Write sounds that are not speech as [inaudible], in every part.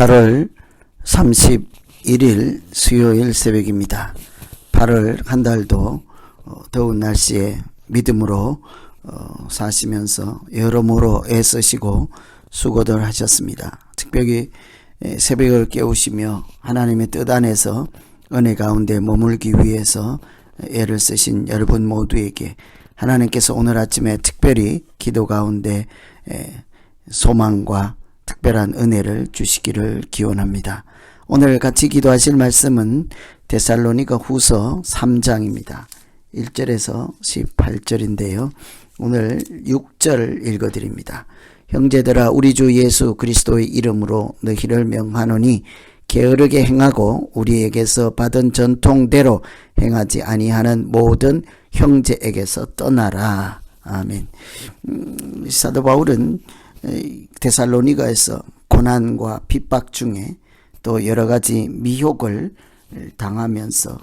8월 31일 수요일 새벽입니다. 8월 한 달도 어, 더운 날씨에 믿음으로 어, 사시면서 여러모로 애쓰시고 수고들 하셨습니다. 특별히 에, 새벽을 깨우시며 하나님의 뜻 안에서 은혜 가운데 머물기 위해서 애를 쓰신 여러분 모두에게 하나님께서 오늘 아침에 특별히 기도 가운데 에, 소망과 특별한 은혜를 주시기를 기원합니다. 오늘 같이 기도하실 말씀은 데살로니가 후서 3장입니다. 1절에서 18절인데요. 오늘 6절 읽어드립니다. 형제들아 우리 주 예수 그리스도의 이름으로 너희를 명하노니 게으르게 행하고 우리에게서 받은 전통대로 행하지 아니하는 모든 형제에게서 떠나라. 아멘. 음, 사도 바울은 데살로니가에서 고난과 핍박 중에 또 여러 가지 미혹을 당하면서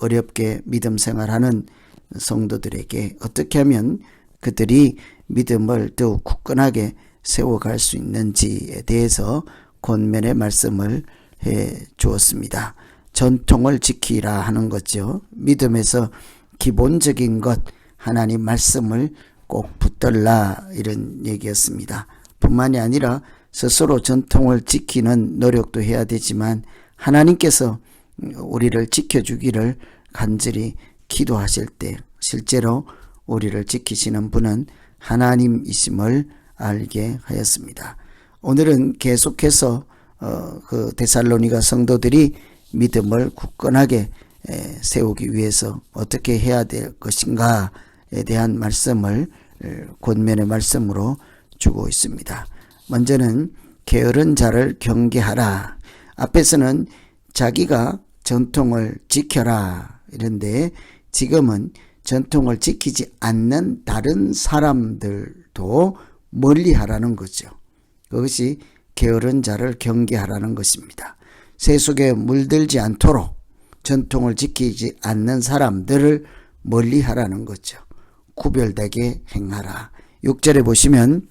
어렵게 믿음 생활하는 성도들에게 어떻게 하면 그들이 믿음을 더욱 굳건하게 세워갈 수 있는지에 대해서 권면의 말씀을 해 주었습니다. 전통을 지키라 하는 거죠. 믿음에서 기본적인 것 하나님 말씀을 꼭 붙들라 이런 얘기였습니다. 뿐만이 아니라 스스로 전통을 지키는 노력도 해야 되지만 하나님께서 우리를 지켜주기를 간절히 기도하실 때 실제로 우리를 지키시는 분은 하나님이심을 알게 하였습니다. 오늘은 계속해서 어, 그 데살로니가 성도들이 믿음을 굳건하게 에, 세우기 위해서 어떻게 해야 될 것인가에 대한 말씀을 에, 권면의 말씀으로 주고 있습니다. 먼저는 게으른 자를 경계하라. 앞에서는 자기가 전통을 지켜라 이런데 지금은 전통을 지키지 않는 다른 사람들도 멀리하라는 거죠. 그것이 게으른 자를 경계하라는 것입니다. 세속에 물들지 않도록 전통을 지키지 않는 사람들을 멀리하라는 거죠. 구별되게 행하라. 6절에 보시면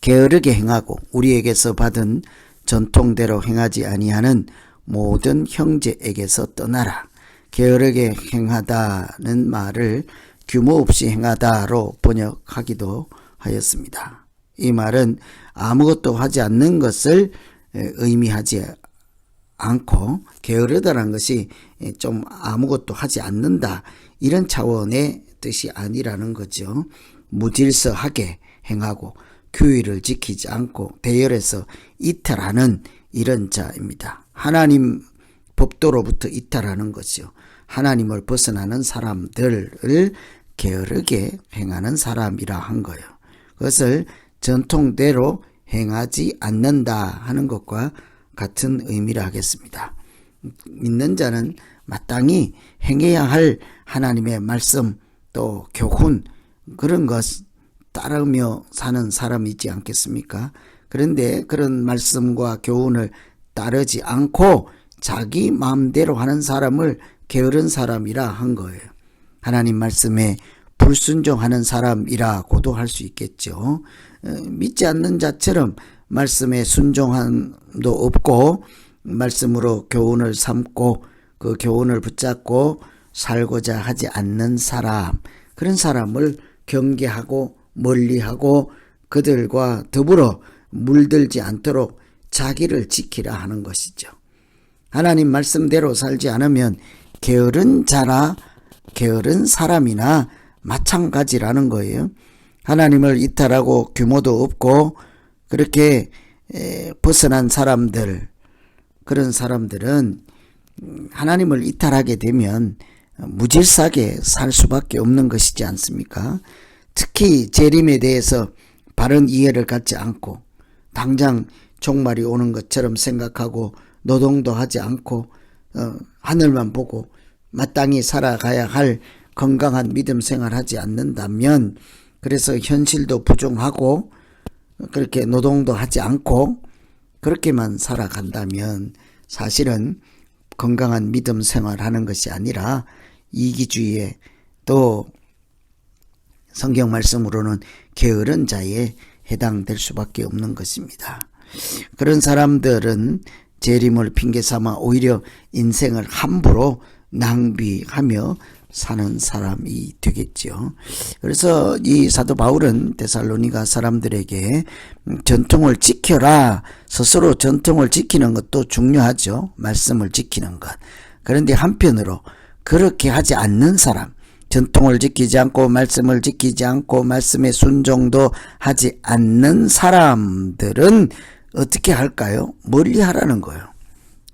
게으르게 행하고 우리에게서 받은 전통대로 행하지 아니하는 모든 형제에게서 떠나라. 게으르게 행하다는 말을 규모 없이 행하다로 번역하기도 하였습니다. 이 말은 아무것도 하지 않는 것을 의미하지 않고 게으르다는 것이 좀 아무것도 하지 않는다 이런 차원의 뜻이 아니라는 거죠. 무질서하게 행하고 규율을 지키지 않고 대열에서 이탈하는 이런 자입니다. 하나님 법도로부터 이탈하는 것이요. 하나님을 벗어나는 사람들을 게으르게 행하는 사람이라 한 거예요. 그것을 전통대로 행하지 않는다 하는 것과 같은 의미를 하겠습니다. 믿는 자는 마땅히 행해야 할 하나님의 말씀 또 교훈 그런 것 따르며 사는 사람이지 않겠습니까? 그런데 그런 말씀과 교훈을 따르지 않고 자기 마음대로 하는 사람을 게으른 사람이라 한 거예요. 하나님 말씀에 불순종하는 사람이라고도 할 수 있겠죠. 어, 믿지 않는 자처럼 말씀에 순종함도 없고 말씀으로 교훈을 삼고 그 교훈을 붙잡고 살고자 하지 않는 사람 그런 사람을 경계하고 멀리하고 그들과 더불어 물들지 않도록 자기를 지키라 하는 것이죠. 하나님 말씀대로 살지 않으면 게으른 자나 게으른 사람이나 마찬가지라는 거예요. 하나님을 이탈하고 규모도 없고 그렇게 벗어난 사람들 그런 사람들은 하나님을 이탈하게 되면 무질서하게 살 수밖에 없는 것이지 않습니까? 특히 재림에 대해서 바른 이해를 갖지 않고 당장 종말이 오는 것처럼 생각하고 노동도 하지 않고 어, 하늘만 보고 마땅히 살아가야 할 건강한 믿음 생활하지 않는다면 그래서 현실도 부정하고 그렇게 노동도 하지 않고 그렇게만 살아간다면 사실은 건강한 믿음 생활하는 것이 아니라 이기주의에 또 성경 말씀으로는 게으른 자에 해당될 수밖에 없는 것입니다. 그런 사람들은 재림을 핑계 삼아 오히려 인생을 함부로 낭비하며 사는 사람이 되겠죠. 그래서 이 사도 바울은 데살로니가 사람들에게 전통을 지켜라. 스스로 전통을 지키는 것도 중요하죠. 말씀을 지키는 것. 그런데 한편으로 그렇게 하지 않는 사람, 전통을 지키지 않고 말씀을 지키지 않고 말씀에 순종도 하지 않는 사람들은 어떻게 할까요? 멀리 하라는 거예요.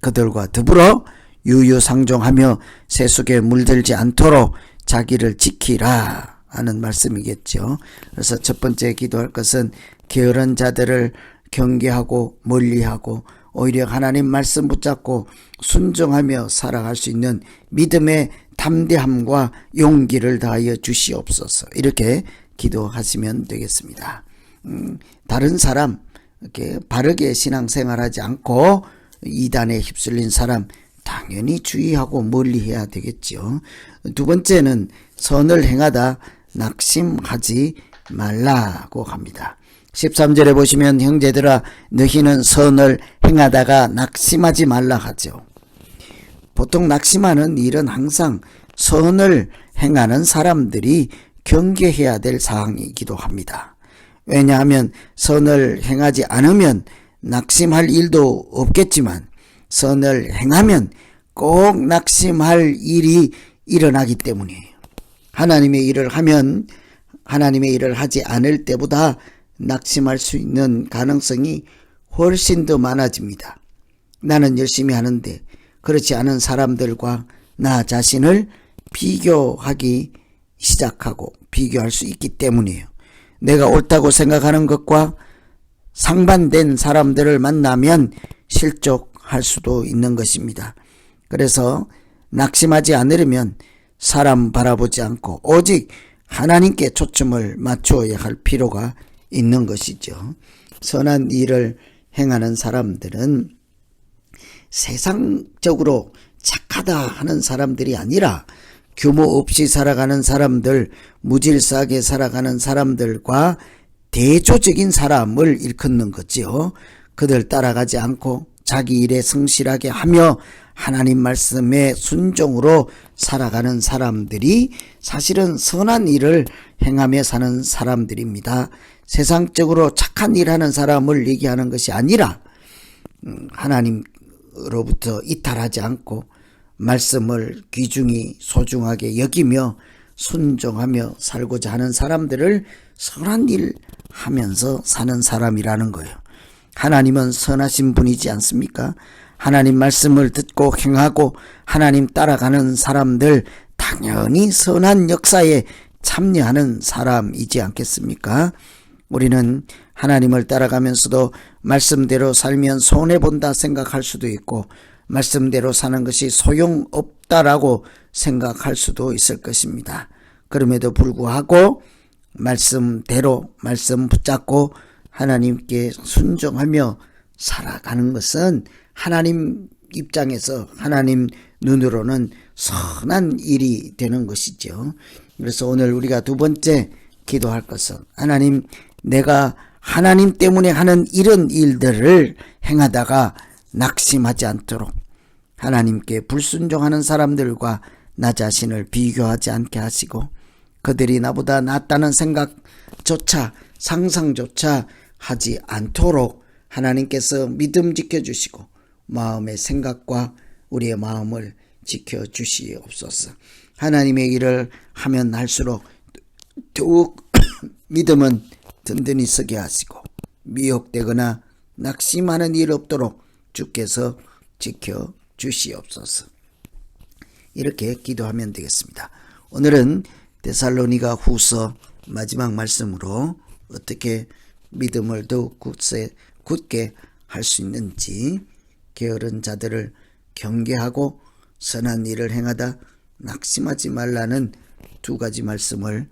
그들과 더불어 유유상종하며 세속에 물들지 않도록 자기를 지키라 하는 말씀이겠죠. 그래서 첫 번째 기도할 것은 게으른 자들을 경계하고 멀리하고 오히려 하나님 말씀 붙잡고 순종하며 살아갈 수 있는 믿음의 담대함과 용기를 다하여 주시옵소서. 이렇게 기도하시면 되겠습니다. 음, 다른 사람 이렇게 바르게 신앙생활하지 않고 이단에 휩쓸린 사람 당연히 주의하고 멀리해야 되겠죠. 두 번째는 선을 행하다 낙심하지 말라고 합니다. 13절에 보시면 형제들아 너희는 선을 행하다가 낙심하지 말라 하죠. 보통 낙심하는 일은 항상 선을 행하는 사람들이 경계해야 될 사항이기도 합니다. 왜냐하면 선을 행하지 않으면 낙심할 일도 없겠지만 선을 행하면 꼭 낙심할 일이 일어나기 때문이에요. 하나님의 일을 하면 하나님의 일을 하지 않을 때보다 낙심할 수 있는 가능성이 훨씬 더 많아집니다. 나는 열심히 하는데 그렇지 않은 사람들과 나 자신을 비교하기 시작하고 비교할 수 있기 때문이에요. 내가 옳다고 생각하는 것과 상반된 사람들을 만나면 실족할 수도 있는 것입니다. 그래서 낙심하지 않으려면 사람 바라보지 않고 오직 하나님께 초점을 맞추어야 할 필요가 있는 것이죠. 선한 일을 행하는 사람들은 세상적으로 착하다 하는 사람들이 아니라 규모 없이 살아가는 사람들, 무질서하게 살아가는 사람들과 대조적인 사람을 일컫는 거지요. 그들 따라가지 않고 자기 일에 성실하게 하며 하나님 말씀에 순종으로 살아가는 사람들이 사실은 선한 일을 행하며 사는 사람들입니다. 세상적으로 착한 일 하는 사람을 얘기하는 것이 아니라 음, 하나님으로부터 이탈하지 않고 말씀을 귀중히 소중하게 여기며 순종하며 살고자 하는 사람들을 선한 일 하면서 사는 사람이라는 거예요. 하나님은 선하신 분이지 않습니까? 하나님 말씀을 듣고 행하고 하나님 따라가는 사람들 당연히 선한 역사에 참여하는 사람이지 않겠습니까? 우리는 하나님을 따라가면서도 말씀대로 살면 손해본다 생각할 수도 있고 말씀대로 사는 것이 소용없다라고 생각할 수도 있을 것입니다. 그럼에도 불구하고 말씀대로 말씀 붙잡고 하나님께 순종하며 살아가는 것은 하나님 입장에서 하나님 눈으로는 선한 일이 되는 것이죠. 그래서 오늘 우리가 두 번째 기도할 것은 하나님 내가 하나님 때문에 하는 이런 일들을 행하다가 낙심하지 않도록 하나님께 불순종하는 사람들과 나 자신을 비교하지 않게 하시고 그들이 나보다 낫다는 생각조차 상상조차 하지 않도록 하나님께서 믿음 지켜주시고 마음의 생각과 우리의 마음을 지켜주시옵소서. 하나님의 일을 하면 할수록 더욱 [coughs] 믿음은 든든히 서게 하시고 미혹되거나 낙심하는 일 없도록 주께서 지켜 주시옵소서. 이렇게 기도하면 되겠습니다. 오늘은 데살로니가 후서 마지막 말씀으로 어떻게 믿음을 더욱 굳세, 굳게 할 수 있는지 게으른 자들을 경계하고 선한 일을 행하다 낙심하지 말라는 두 가지 말씀을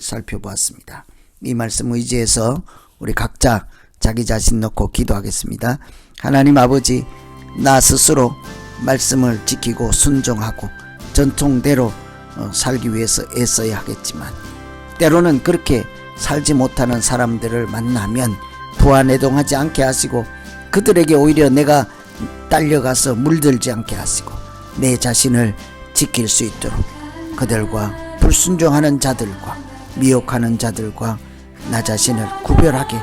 살펴보았습니다. 이 말씀 의지해서 우리 각자 자기 자신 놓고 기도하겠습니다. 하나님 아버지, 나 스스로 말씀을 지키고 순종하고 전통대로 어, 살기 위해서 애써야 하겠지만 때로는 그렇게 살지 못하는 사람들을 만나면 부안해동하지 않게 하시고 그들에게 오히려 내가 딸려가서 물들지 않게 하시고 내 자신을 지킬 수 있도록 그들과 불순종하는 자들과 미혹하는 자들과 나 자신을 구별하게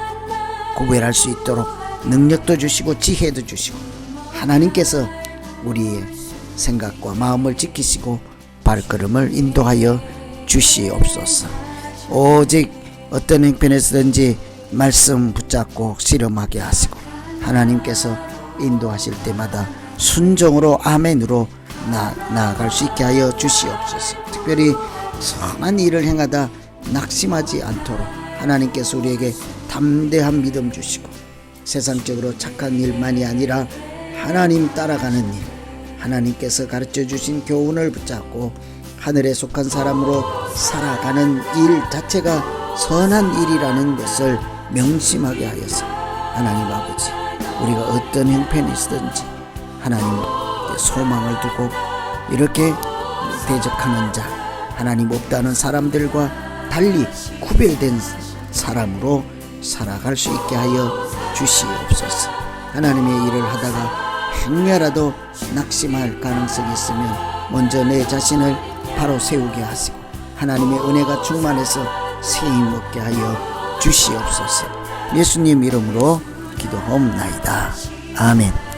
구별할 수 있도록 능력도 주시고 지혜도 주시고 하나님께서 우리의 생각과 마음을 지키시고 발걸음을 인도하여 주시옵소서. 오직 어떤 형편에서든지 말씀 붙잡고 실험하게 하시고 하나님께서 인도하실 때마다 순종으로 아멘으로 나, 나아갈 수 있게 하여 주시옵소서. 특별히 선한 일을 행하다 낙심하지 않도록 하나님께서 우리에게 담대한 믿음 주시고 세상적으로 착한 일만이 아니라 하나님 따라가는 일, 하나님께서 가르쳐 주신 교훈을 붙잡고 하늘에 속한 사람으로 살아가는 일 자체가 선한 일이라는 것을 명심하게 하여서 하나님 아버지 우리가 어떤 형편에 있든지 하나님께 소망을 두고 이렇게 대적하는 자 하나님 없다는 사람들과 달리 구별된 사람으로 살아갈 수 있게 하여 주시옵소서. 하나님의 일을 하다가 행여라도 낙심할 가능성이 있으면 먼저 내 자신을 바로 세우게 하시고 하나님의 은혜가 충만해서 세임 얻게 하여 주시옵소서. 예수님 이름으로 기도하옵나이다. 아멘.